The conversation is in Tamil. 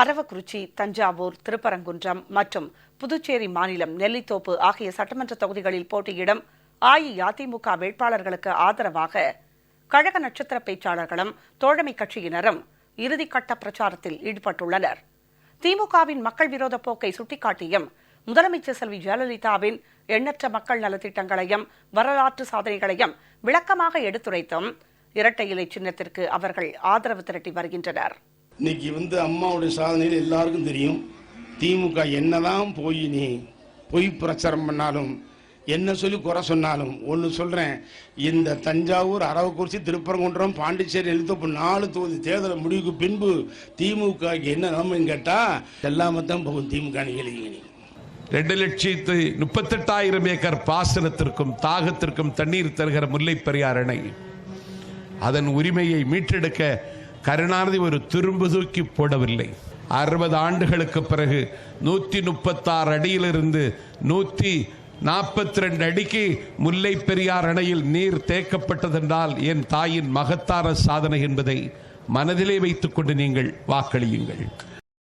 அரவக்குறிச்சி தஞ்சாவூர் திருப்பரங்குன்றம் மற்றும் புதுச்சேரி மாநிலம் நெல்லித்தோப்பு ஆகிய சட்டமன்ற தொகுதிகளில் போட்டியிடும் அஇஅதிமுக வேட்பாளர்களுக்கு ஆதரவாக கழக நட்சத்திர பேச்சாளர்களும் தோழமை கட்சியினரும் இறுதிக்கட்ட பிரச்சாரத்தில் ஈடுபட்டுள்ளனர். திமுகவின் மக்கள் விரோத போக்கை சுட்டிக்காட்டியும் முதலமைச்சர் செல்வி ஜெயலலிதாவின் எண்ணற்ற மக்கள் நலத்திட்டங்களையும் வரலாற்று சாதனைகளையும் விளக்கமாக எடுத்துரைத்தும் இரட்டை இலை சின்னத்திற்கு அவர்கள் ஆதரவு திரட்டி வருகின்றனர். இன்னைக்கு வந்து அம்மாவுடைய சாதனையில் எல்லாருக்கும் தெரியும். திமுக என்னதான் போய் நீ பொய் பிரச்சாரம் பண்ணாலும் என்ன சொல்லி குறை சொன்னாலும் ஒன்று சொல்கிறேன் இந்த தஞ்சாவூர் அரவக்குறிச்சி திருப்பரங்குன்றம் பாண்டிச்சேரி எழுத்தப்பு நாலு தொகுதி தேர்தல் முடிவுக்கு பின்பு திமுக என்ன நிலைமைன்னு கேட்டால் எல்லாமே தான் போகும் திமுக நிகழ்ச்சி ரெண்டு லட்சத்து முப்பத்தெட்டாயிரம் ஏக்கர் பாசனத்திற்கும் தாகத்திற்கும் தண்ணீர் தருகிற முல்லைப் பெரியார் அணை. அதன் உரிமையை மீட்டெடுக்க கருணாநிதி ஒரு துரும்பு தூக்கி போடவில்லை. அறுபது ஆண்டுகளுக்கு பிறகு நூத்தி முப்பத்தாறு அடியிலிருந்து நூத்தி நாற்பத்தி ரெண்டு அடிக்கு முல்லை பெரியார் அணையில் நீர் தேக்கப்பட்டதென்றால் என் தாயின் மகத்தான சாதனை என்பதை மனதிலே வைத்துக் கொண்டு நீங்கள் வாக்களியுங்கள்.